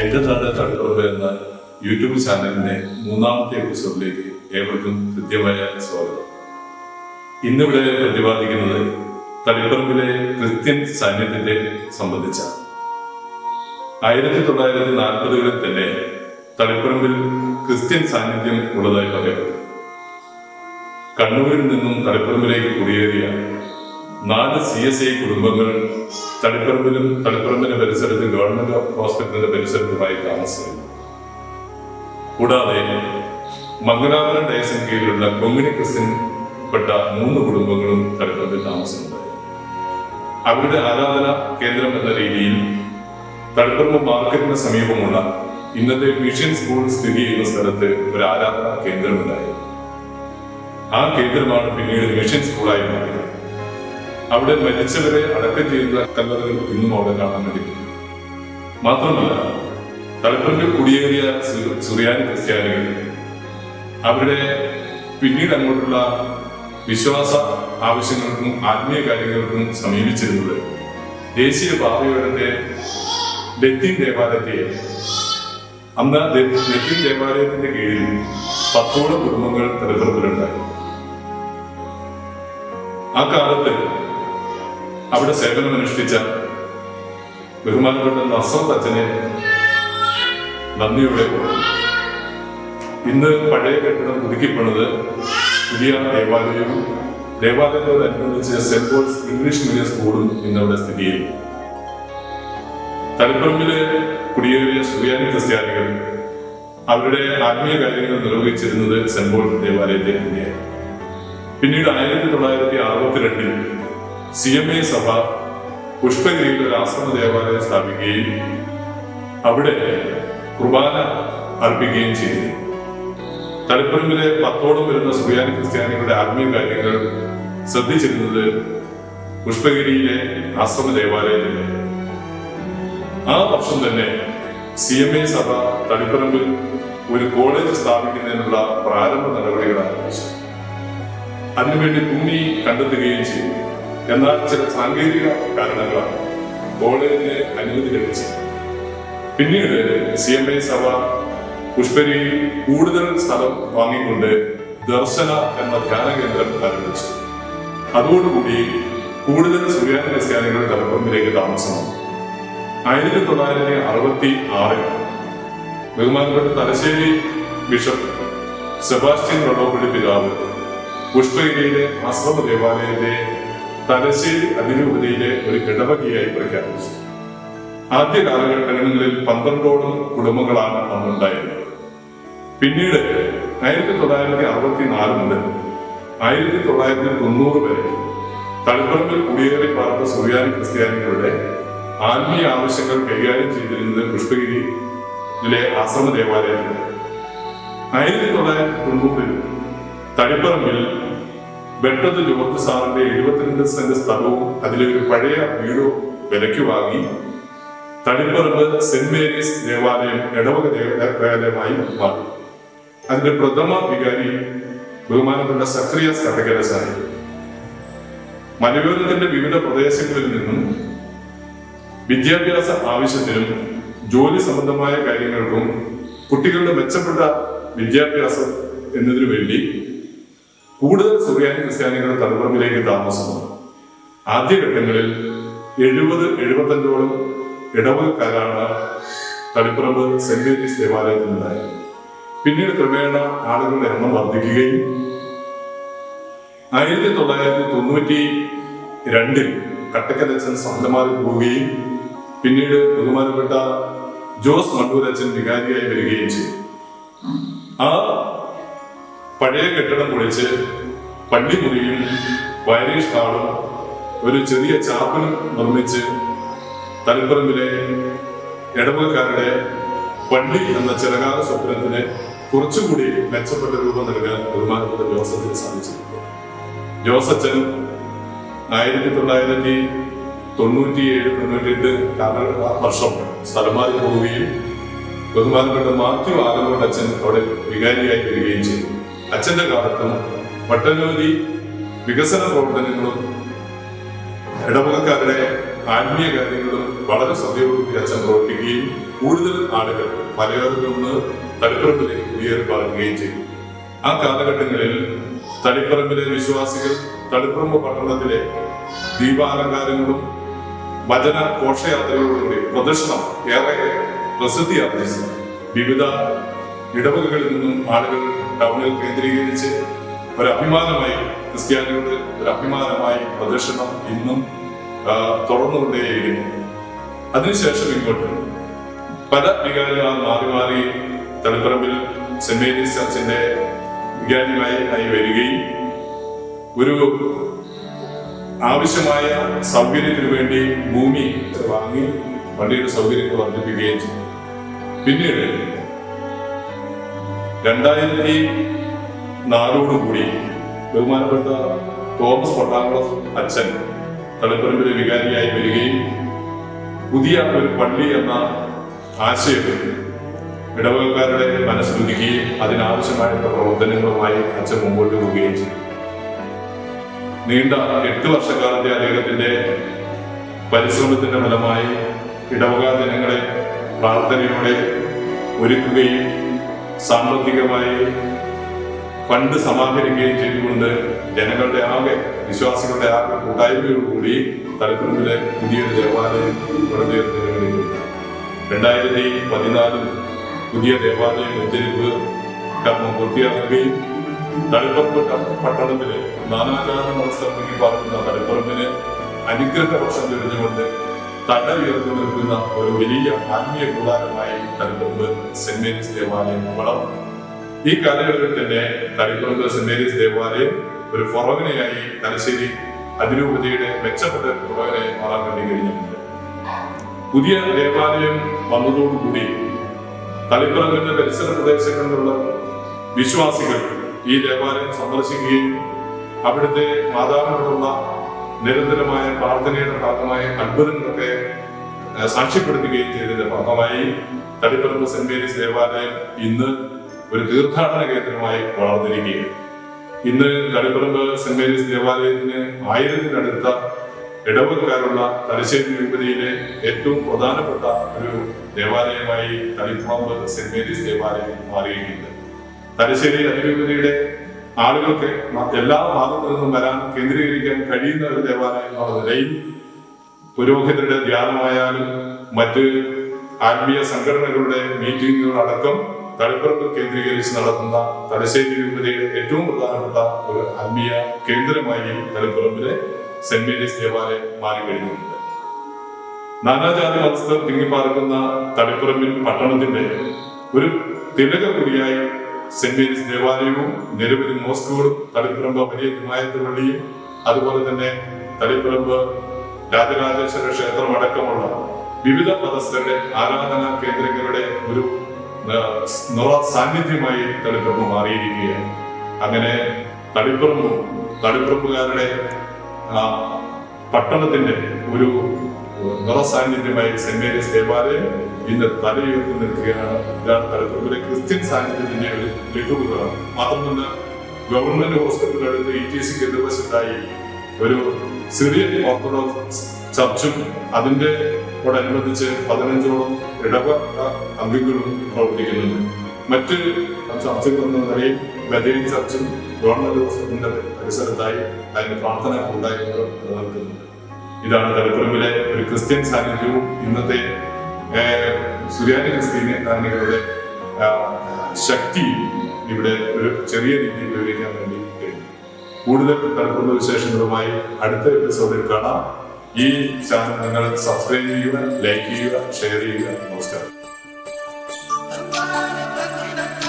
എന്റെ നാട് തളിപ്പറമ്പ് എന്ന യൂട്യൂബ് ചാനലിന്റെ മൂന്നാമത്തെ എപ്പിസോഡിലേക്ക് ഏവർക്കും കൃത്യമായ സ്വാഗതം. ഇന്നിവിടെ പ്രതിപാദിക്കുന്നത് തളിപ്പറമ്പിലെ ക്രിസ്ത്യൻ സാന്നിധ്യത്തെ സംബന്ധിച്ചാണ്. ആയിരത്തി തൊള്ളായിരത്തി നാൽപ്പതുകളിൽ തന്നെ തളിപ്പറമ്പിൽ ക്രിസ്ത്യൻ സാന്നിധ്യം ഉള്ളതായി പറയപ്പെട്ടു. കണ്ണൂരിൽ നിന്നും തളിപ്പറമ്പിലേക്ക് കുടിയേറിയ നാല് സി എസ് ഐ കുടുംബങ്ങൾ തളിപ്പറമ്പിലും തളിപ്പറമ്പിന്റെ പരിസരത്ത് ഗവൺമെന്റ് ഹോസ്പിറ്റലിന്റെ പരിസരത്തുമായി താമസിക്കുന്നു. കൂടാതെ മംഗലാപുരം ഡയസിന് കീഴിലുള്ള കൊങ്ങിണി ക്രിസ്ത്യൻ പെട്ട മൂന്ന് കുടുംബങ്ങളും തളിപ്പറമ്പിൽ താമസമുണ്ടായി അവരുടെ ആരാധന കേന്ദ്രം എന്ന രീതിയിൽ തളിപ്പറമ്പ് മാർക്കറ്റിന് സമീപമുള്ള ഇന്നത്തെ മിഷൻ സ്കൂൾ സ്ഥിതി ചെയ്യുന്ന സ്ഥലത്ത് ഒരു ആരാധനാ കേന്ദ്രമുണ്ടായി ആ കേന്ദ്രമാണ് പിന്നീട് മിഷൻ സ്കൂളായി മാറിയത്. അവിടെ മരിച്ചവരെ അടക്കം ചെയ്യുന്ന കല്ലറകൾ ഇന്നും അവിടെ കാണാൻ കഴിയും മാത്രമല്ല തളിപ്പറമ്പിൽ കുടിയേറിയ സുറിയാനി ക്രിസ്ത്യാനികൾ അവരുടെ പിന്നീട് അങ്ങോട്ടുള്ള വിശ്വാസ ആവശ്യങ്ങൾക്കും ആത്മീയ കാര്യങ്ങൾക്കും സമീപിച്ചിരുന്നത് ദേശീയ പാതയോരത്തെ ലത്തീൻ ദേവാലയത്തെ അന്ന് ലത്തീൻ ദേവാലയത്തിന്റെ കീഴിൽ പത്തോളം കുടുംബങ്ങൾ തളിപ്പറമ്പിലുണ്ടായി ആ കാലത്ത് അവിടെ സേവനമനുഷ്ഠിച്ച ബഹുമാനപ്പെട്ട നസറത്ത് അച്ഛനെ നന്ദിയോടെ. ഇന്ന് പഴയ കെട്ടിടം പുതുക്കിപ്പണത് പുതിയ ദേവാലയവും ദേവാലയത്തോടനുബന്ധിച്ച് സെന്റ് പോൾസ് ഇംഗ്ലീഷ് മീഡിയം സ്കൂളും ഇന്നവിടെ സ്ഥിതി ചെയ്യുന്നു തളിപ്പറമ്പിലെ കുടിയേറിയ സുറിയാനി ക്രിസ്ത്യാനികൾ അവരുടെ ആത്മീയ കാര്യങ്ങൾ നിർവഹിച്ചിരുന്നത് സെന്റ് പോൾ ദേവാലയത്തെ തന്നെയാണ് പിന്നീട് ആയിരത്തി തൊള്ളായിരത്തി അറുപത്തിരണ്ടിൽ സി എം എ സഭ പുഷ്പഗിരിയിൽ ഒരു ആശ്രമ ദേവാലയം സ്ഥാപിക്കുകയും അവിടെ കുർബാന അർപ്പിക്കുകയും ചെയ്തു. തളിപ്പറമ്പിലെ പത്തോളം വരുന്ന സുറിയാനി ക്രിസ്ത്യാനികളുടെ ആത്മീയ കാര്യങ്ങൾ ശ്രദ്ധിച്ചിരുന്നത് പുഷ്പഗിരിയിലെ ആശ്രമ ദേവാലയത്തിലെ. ആ വർഷം തന്നെ സി എം എ സഭ തളിപ്പറമ്പിൽ ഒരു കോളേജ് സ്ഥാപിക്കുന്നതിനുള്ള പ്രാരംഭ നടപടികൾ ആരംഭിച്ചു അതിനുവേണ്ടി ഭൂമി കണ്ടെത്തുകയും ചെയ്തു. എന്നാൽ ചില സാങ്കേതിക കാരണങ്ങളാണ് കോളേജിന് അനുമതി ലഭിച്ചത്. പിന്നീട് സി എം ഐ സഭ പുഷ്പരിയിൽ കൂടുതൽ സ്ഥലം വാങ്ങിക്കൊണ്ട് ദർശന എന്ന ധ്യാന കേന്ദ്രം ആരംഭിച്ചു. അതോടുകൂടി കൂടുതൽ സുറിയാനി ക്രിസ്ത്യാനികൾ തലപ്പറമ്പിലേക്ക് താമസമാണ് ആയിരത്തി തൊള്ളായിരത്തി അറുപത്തി ആറിൽ ബഹുമാനപ്പെട്ട തലശ്ശേരി ബിഷപ്പ് സെബാസ്റ്റ്യൻ റോഡോപ്പള്ളി പിതാവ് പുഷ്പഗിരിയിലെ ആശ്രമ ദേവാലയത്തെ തലശ്ശേരി അതിരൂപതയിലെ ഒരു ഇടവകയായി പ്രഖ്യാപിച്ചു. ആദ്യ കാലഘട്ടങ്ങളിൽ പന്ത്രണ്ടോളം കുടുംബങ്ങളാണ് അന്നുണ്ടായിരുന്നത്. പിന്നീട് ആയിരത്തി തൊള്ളായിരത്തി അറുപത്തി നാല് മുതൽ ആയിരത്തി തൊള്ളായിരത്തി തൊണ്ണൂറ് വരെ തളിപ്പറമ്പിൽ കുടിയേറി പാർത്ത സുറിയാനി ക്രിസ്ത്യാനികളുടെ ആത്മീയ ആവശ്യങ്ങൾ കൈകാര്യം ചെയ്തിരുന്നത് പുഷ്പഗിരിയിലെ ആശ്രമ ദേവാലയത്തിൽ ആയിരത്തി തൊള്ളായിരത്തി തൊണ്ണൂറിൽ തളിപ്പറമ്പിൽ വെട്ടത് ജോർജ് സാറിന്റെ എഴുപത്തിരണ്ട് സെന്റ് സ്ഥലവും അതിലെ ഒരു പഴയ വീടും വിലയ്ക്ക് വാങ്ങി തളിപ്പറമ്പ് സെന്റ് മേരീസ് ദേവാലയം ഇടവക ദേവാലയമായി മാറി. അതിന്റെ പ്രഥമ വികാരി ബഹുമാനപ്പെട്ട സക്രിയ കട്ടകരസായി മലയോരത്തിന്റെ വിവിധ പ്രദേശങ്ങളിൽ നിന്നും വിദ്യാഭ്യാസ ആവശ്യത്തിനും ജോലി സംബന്ധമായ കാര്യങ്ങൾക്കും കുട്ടികളുടെ മെച്ചപ്പെട്ട വിദ്യാഭ്യാസം എന്നതിനു വേണ്ടി കൂടുതൽ സുറിയാനി ക്രിസ്ത്യാനികൾ തലപ്പുറമിലേക്ക് താമസം. ആദ്യഘട്ടങ്ങളിൽ എഴുപത് എഴുപത്തഞ്ചോളം ഇടവകക്കാരാണ് തളിപ്പറമ്പ് സെന്റ് മേരീസ് ദേവാലയത്തിലുണ്ടായത് പിന്നീട് ക്രമേണ ആളുകളുടെ എണ്ണം വർദ്ധിക്കുകയും ആയിരത്തി തൊള്ളായിരത്തി തൊണ്ണൂറ്റി രണ്ടിൽ കട്ടക്കലച്ചൻ സ്വന്തമായി പോവുകയും പിന്നീട് ബഹുമാനപ്പെട്ട ജോസ് മണ്ടൂരച്ചൻ വികാരിയായി വരികയും ചെയ്തു ആ പഴയ കെട്ടിടം പൊളിച്ച് പള്ളിമുറിയും വയലേഷ് ഹാളും ഒരു ചെറിയ ചാപ്പലും നിർമ്മിച്ച് തലപ്പറമ്പിലെ ഇടവകക്കാരുടെ പള്ളി എന്ന ചിലകാല സ്വപ്നത്തിന് കുറച്ചുകൂടി മെച്ചപ്പെട്ട രൂപം നൽകാൻ ബഹുമാനപ്പെട്ട ജോസഫിന് സാധിച്ചിട്ടുണ്ട് ജോസച്ചൻ ആയിരത്തി തൊള്ളായിരത്തി തൊണ്ണൂറ്റിയേഴ് തൊണ്ണൂറ്റിയെട്ട് വർഷം സ്ഥലം മാറി പോവുകയും ബഹുമാനപ്പെട്ട മാത്യു ആലങ്കോട് അച്ഛൻ അവിടെ വികാരിയായി വരികയും ചെയ്തു. അച്ഛന്റെ കാലത്തും ഒട്ടനവധി വികസന പ്രവർത്തനങ്ങളും ഇടവകക്കാരുടെ ആത്മീയ കാര്യങ്ങളും വളരെ ശ്രദ്ധയോടുകൂടി അച്ഛൻ പ്രവർത്തിക്കുകയും കൂടുതൽ ആളുകൾ മലയോരത്തിൽ നിന്ന് തളിപ്പറമ്പിലേക്ക് കുടിയേറി പാർക്കുകയും ചെയ്തു. ആ കാലഘട്ടങ്ങളിൽ തളിപ്പറമ്പിലെ വിശ്വാസികൾ തളിപ്പറമ്പ് പട്ടണത്തിലെ ദീപാലങ്കാരങ്ങളും വചന ഘോഷയാത്രകളോടുകൂടി പ്രദർശനം ഏറെ പ്രസിദ്ധി ആർജിച്ചു വിവിധ ഇടവകകളിൽ നിന്നും ആളുകൾ ടൗണിൽ കേന്ദ്രീകരിച്ച് ഒരു അഭിമാനമായി ക്രിസ്ത്യാനികളുടെ ഒരു അഭിമാനമായി പ്രദർശനം ഇന്നും ആ, തുടർന്നുകൊണ്ടേയിരിക്കുന്നു. അതിനുശേഷം ഇങ്ങോട്ട് പല വികാരികൾ മാറി മാറി തളിപ്പറമ്പിൽ സെന്റ് മേരീസ് ചർച്ചിന്റെ വികാരികളായി ആയി വരികയും ഒരു ആവശ്യമായ സൗകര്യത്തിന് വേണ്ടി ഭൂമി വാങ്ങി പള്ളിയുടെ സൗകര്യങ്ങൾ വർദ്ധിപ്പിക്കുകയും ചെയ്തു. പിന്നീട് രണ്ടായിരത്തി നാലോടുകൂടി ബഹുമാനപ്പെട്ട തോമസ് പൊട്ടാങ്കുളം അച്ഛൻ തളിപ്പറമ്പിലെ വികാരിയായി വരികയും പുതിയ ഒരു പള്ളി എന്ന ആശയം ഇടവകക്കാരുടെ മനസ്സിലുദിക്കുകയും അതിനാവശ്യമായിട്ടുള്ള പ്രവർത്തനങ്ങളുമായി അച്ഛൻ മുമ്പോട്ട് പോവുകയും ചെയ്തു. നീണ്ട എട്ട് വർഷക്കാലത്തെ അദ്ദേഹത്തിന്റെ പരിശ്രമത്തിന്റെ ഫലമായി ഇടവക ജനങ്ങളെ പ്രാർത്ഥനയോടെ ഒരുക്കുകയും സാമ്പത്തികമായി ഫണ്ട് സമാഹരിക്കുകയും ചെയ്തുകൊണ്ട് ജനങ്ങളുടെ ആകെ വിശ്വാസികളുടെ ആകെ കൂട്ടായ്മയോടുകൂടി തലപ്പുറത്തിലെ പുതിയൊരു ദേവാലയം നിലവിലിട്ടുണ്ട് രണ്ടായിരത്തി പതിനാലിൽ പുതിയ ദേവാലയം ഉദ്ധരിപ്പ് കർമ്മം പൂർത്തിയാക്കുകയും തളിപ്പറമ്പ് പട്ടണത്തിലെ നാനാചാര മത്സരം പറയുന്ന തളിപ്പറമ്പിന് അനുഗ്രഹ വർഷം ചൊരിഞ്ഞുകൊണ്ട് ഉയർന്നു നിൽക്കുന്ന ഒരു വലിയ ആത്മീയ കൂടാരമായി തളിപ്പറമ്പ് സെന്റ് മേരീസ് ദേവാലയം വളർന്നു ഈ കാലയളവിൽ തന്നെ തളിപ്പറമ്പ് സെന്റ് മേരീസ് ദേവാലയം ഒരു ഫൊറോഗനയായി തലശ്ശേരി അതിരൂപതയുടെ മെച്ചപ്പെട്ട ഫൊറോഗനയായി മാറാൻ വേണ്ടി കഴിഞ്ഞിട്ടുണ്ട്. പുതിയ ദേവാലയം വന്നതോടുകൂടി തളിപ്പറമ്പിന്റെ പരിസര പ്രദേശങ്ങളിലുള്ള വിശ്വാസികൾ ഈ ദേവാലയം സന്ദർശിക്കുകയും അവിടുത്തെ മാതാവിനോടുള്ള നിരന്തരമായ പ്രാർത്ഥനയുടെ ഭാഗമായ അത്ഭുതങ്ങളൊക്കെ സാക്ഷ്യപ്പെടുത്തുകയും ചെയ്തതിന്റെ ഭാഗമായി തടിപ്പറമ്പ് സെന്റ് മേരീസ് ദേവാലയം ഇന്ന് ഒരു തീർത്ഥാടന കേന്ദ്രമായി വളർന്നിരിക്കുകയാണ്. ഇന്ന് തടിപ്പറമ്പ് സെന്റ് മേരീസ് ദേവാലയത്തിന് ആയിരത്തിനടുത്ത ഇടവക്കാരുള്ള തലശ്ശേരി രൂപതയിലെ ഏറ്റവും പ്രധാനപ്പെട്ട ഒരു ദേവാലയമായി തളിപ്പറമ്പ് സെന്റ് മേരീസ് ദേവാലയം മാറിയിട്ടുണ്ട് തലശ്ശേരി അതിരൂപതയുടെ ആളുകൾക്ക് എല്ലാ ഭാഗത്തു നിന്നും വരാൻ കേന്ദ്രീകരിക്കാൻ കഴിയുന്ന ഒരു ദേവാലയം എന്നുള്ള നിലയിൽ പുരോഹിതരുടെ ധ്യാനമായാലും മറ്റ് ആത്മീയ സംഘടനകളുടെ മീറ്റിങ്ങുകളടക്കം തളിപ്പറമ്പ് കേന്ദ്രീകരിച്ച് നടത്തുന്ന തലശ്ശേരി രൂപതയുടെ ഏറ്റവും പ്രധാനപ്പെട്ട ഒരു ആത്മീയ കേന്ദ്രമായി തളിപ്പറമ്പിലെ സെന്റ് മേരീസ് ദേവാലയം മാറിക്കഴിഞ്ഞിട്ടുണ്ട് നാനാജാതി മതസ്ഥർ തിങ്ങിപ്പാർക്കുന്ന തളിപ്പറമ്പിൽ പട്ടണത്തിന്റെ ഒരു തിലക കൂടിയായി സെന്റ് മേരീസ് ദേവാലയവും നിരവധി മോസ്കുകളും തളിപ്പറമ്പ് വലിയ ഹിമായത്ത് പള്ളിയും അതുപോലെ തന്നെ തളിപ്പറമ്പ് രാജരാജേശ്വര ക്ഷേത്രം അടക്കമുള്ള വിവിധ മതസ്ഥരുടെ ആരാധനാ കേന്ദ്രങ്ങളുടെ ഒരു നിറ സാന്നിധ്യമായി തളിപ്പറമ്പ് മാറിയിരിക്കുകയാണ്. അങ്ങനെ തളിപ്പറമ്പ് തളിപ്പറമ്പുകാരുടെ പട്ടണത്തിന്റെ ഒരു നിറ സാന്നിധ്യമായി സെന്റ് മേരീസ് ദേവാലയം ഇന്ന് തലയുയർത്തി നിൽക്കുകയാണ്. ഇതാണ് തളിപ്പറമ്പിലെ ക്രിസ്ത്യൻ സാന്നിധ്യത്തിന്റെ ഒരു ലഘുവാണ് മാത്രമല്ല ഗവൺമെന്റ് ഹോസ്പിറ്റലുകളിൽ അടുത്ത് ഇ ടി സിക്ക് എതിർവശത്തായി ഒരു സിറിയൻ ഓർത്തഡോക്സ് ചർച്ചും അതിന്റെ അനുബന്ധിച്ച് പതിനഞ്ചോളം ഇടവ അംഗങ്ങളും പ്രവർത്തിക്കുന്നുണ്ട്. മറ്റ് ചർച്ചകൾ എന്ന നിലയിൽ ബദേരി ചർച്ചും ഗവൺമെന്റ് ഹോസ്പിറ്റലിന്റെ പരിസരത്തായി അതിന്റെ പ്രാർത്ഥന കൂട്ടായ്മകൾ നിലനിൽക്കുന്നുണ്ട്. ഇതാണ് തലപ്പുറമിലെ ഒരു ക്രിസ്ത്യൻ സാന്നിധ്യവും ഇന്നത്തെ ഏഹ്, ക്രിസ്ത്യൻ ക്രിസ്ത്യാനികളുടെ ശക്തിയും ഇവിടെ ഒരു ചെറിയ രീതിയിൽ വിവരിക്കാൻ വേണ്ടി കൂടുതൽ തലപ്പുറ വിശേഷങ്ങളുമായി അടുത്ത എപ്പിസോഡിൽ കാണാം. ഈ ചാനൽ നിങ്ങൾ സബ്സ്ക്രൈബ് ചെയ്യുക ലൈക്ക് ചെയ്യുക ഷെയർ ചെയ്യുക നമസ്കാരം.